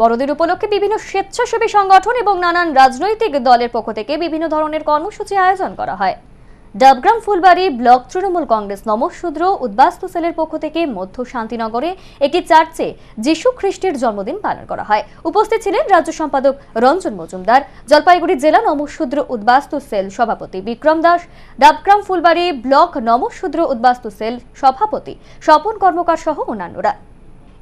বড়দিন উপলক্ষে বিভিন্ন স্বেচ্ছাসেবী সংগঠন এবং নানান রাজনৈতিক দলের পক্ষ থেকে বিভিন্ন ধরনের কর্মসূচি আয়োজন করা হয়। ডাবগ্রাম ফুলবাড়ি ব্লক তৃণমূল কংগ্রেস নমঃশূদ্র উদ্বাস্তু সেলের পক্ষ থেকে মধ্য শান্তিনগরে একটি চার্চে যীশু খ্রিস্টের জন্মদিন পালন করা হয়। উপস্থিত ছিলেন রাজ্য সম্পাদক রঞ্জন মজুমদার, জলপাইগুড়ি জেলা নমঃশূদ্র উদ্বাস্তু সেল সভাপতি বিক্রম দাস, ডাবগ্রাম ফুলবাড়ি ব্লক নমঃশূদ্র উদ্বাস্তু সেল সভাপতি স্বপন কর্মকার সহ অন্যান্যরা।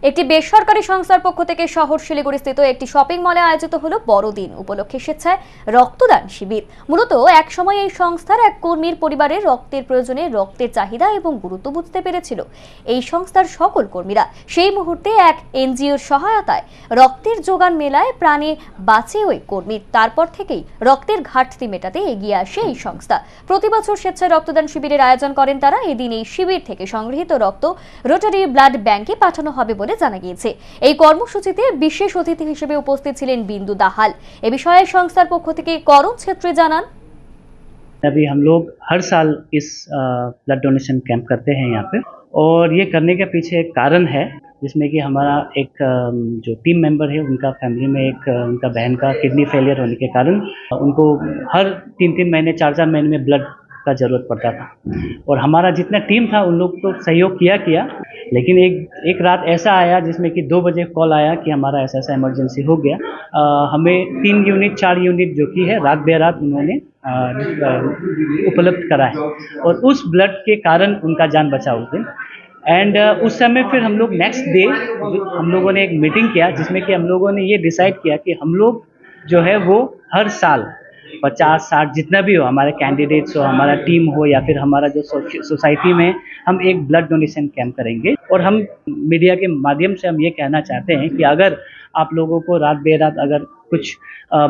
একটি বেসরকারি সংস্থার পক্ষ থেকে শহর শিলিগুড়ি স্থিত একটি শপিং মলে আয়োজিত হলো বড়দিন। উপলক্ষে স্বেচ্ছায় রক্তদান শিবির। মূলত এক সময় এই সংস্থার এক কর্মীর পরিবারের রক্তের প্রয়োজনে রক্তের চাহিদা এবং গুরুত্ব বুঝতে পেরেছিল এই সংস্থার সকল কর্মীরা। সেই মুহূর্তে এক এনজিওর সহায়তায় রক্তের যোগান মেলায় প্রাণে বাঁচে ওই কর্মী। তারপর থেকেই রক্তের ঘাটতি মেটাতে এগিয়ে আসে এই সংস্থা। প্রতি বছর স্বেচ্ছায় রক্তদান শিবিরের আয়োজন করেন তারা। এদিন এই শিবির থেকে সংগৃহীত রক্ত রোটারি ব্লাড ব্যাংকে পাঠানো হবে বলে জানা গিয়েছে এই কর্মসূচিতে বিশেষ অতিথি হিসেবে উপস্থিত ছিলেন বিন্দু দাহাল এ বিষয়ে সংস্থার পক্ষ থেকে করণ ছেত্রী জানান अभी हम लोग हर साल इस ब्लड डोनेशन कैंप करते हैं यहाँ पे और ये करने के पीछे एक कारण है जिसमें कि हमारा एक अम, जो टीम मेंबर है उनका फैमिली में एक अ, उनका बहन का किडनी फेलियर होने के कारण उनको हर तीन तीन महीने चार चार महीने में ब्लड का ज़रूरत पड़ता था और हमारा जितना टीम था उन लोग तो सहयोग किया किया लेकिन एक एक रात ऐसा आया जिसमें कि दो बजे कॉल आया कि हमारा ऐसा ऐसा इमरजेंसी हो गया। अ, हमें तीन यूनिट चार यूनिट जो कि है रात बेरात उन्होंने उपलब्ध करा है और उस ब्लड के कारण उनका जान बचा उस दिन एंड उस समय फिर हम लोग नेक्स्ट डे हम लोगों ने एक मीटिंग किया जिसमें कि हम लोगों ने ये डिसाइड किया कि हम लोग जो है वो हर साल पचास, साठ जितना भी हो, हमारे कैंडिडेट्स हो, हमारा टीम हो या फिर हमारा जो सोसाइटी में हम एक ब्लड डोनेशन कैंप करेंगे। और हम मीडिया के माध्यम से हम ये कहना चाहते हैं कि अगर आप लोगों को रात बेरात अगर कुछ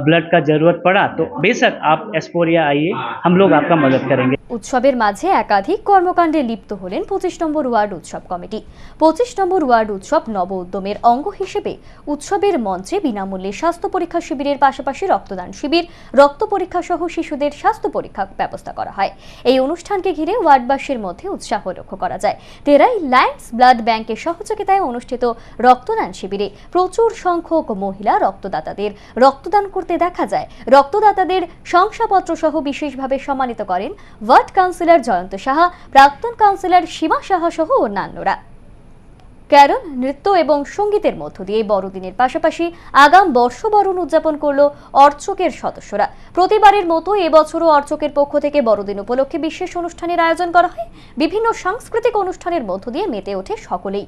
ब्लड का ज़रूरत पड़ा तो बेशक आप एस्पोरिया आइए हम लोग आपका मदद करेंगे উৎসবের মাঝে একাধিক কর্মকাণ্ডে লিপ্ত হলেন পঁচিশ নম্বর ওয়ার্ড উৎসব কমিটি পঁচিশ নম্বর ওয়ার্ড উৎসব নব উদ্যমের অঙ্গ হিসেবে উৎসবের মঞ্চে বিনামূল্যে স্বাস্থ্য পরীক্ষা শিবিরের পাশাপাশি রক্তদান শিবির রক্ত পরীক্ষা সহ শিশুদের স্বাস্থ্য পরীক্ষা ব্যবস্থা করা হয় এই অনুষ্ঠানকে ঘিরে ওয়ার্ডবাসীর মধ্যে উৎসাহ লক্ষ্য করা যায় তেরাই লায়ন্স ব্লাড ব্যাংকের সহযোগিতায় অনুষ্ঠিত রক্তদান শিবিরে প্রচুর সংখ্যক মহিলা রক্তদাতাদের রক্তদান করতে দেখা যায়। রক্তদাতাদের শংসাপত্র সহ বিশেষভাবে সম্মানিত করেন ওয়ার্ড কাউন্সিলর জয়ন্ত সাহা, প্রাক্তন কাউন্সিলর সীমা সাহা সহ অন্যান্যরা। ক্যারল নৃত্য এবং সঙ্গীতের মধ্য দিয়ে বড়দিনের পাশাপাশি আগাম বর্ষবরণ উদযাপন করল অর্চকের সদস্যরা। প্রতিবারের মতো এবছরও অর্চকের পক্ষ থেকে বড়দিন উপলক্ষে বিশেষ অনুষ্ঠানের আয়োজন করা হয়। বিভিন্ন সাংস্কৃতিক অনুষ্ঠানের মধ্য দিয়ে মেতে ওঠে সকলেই।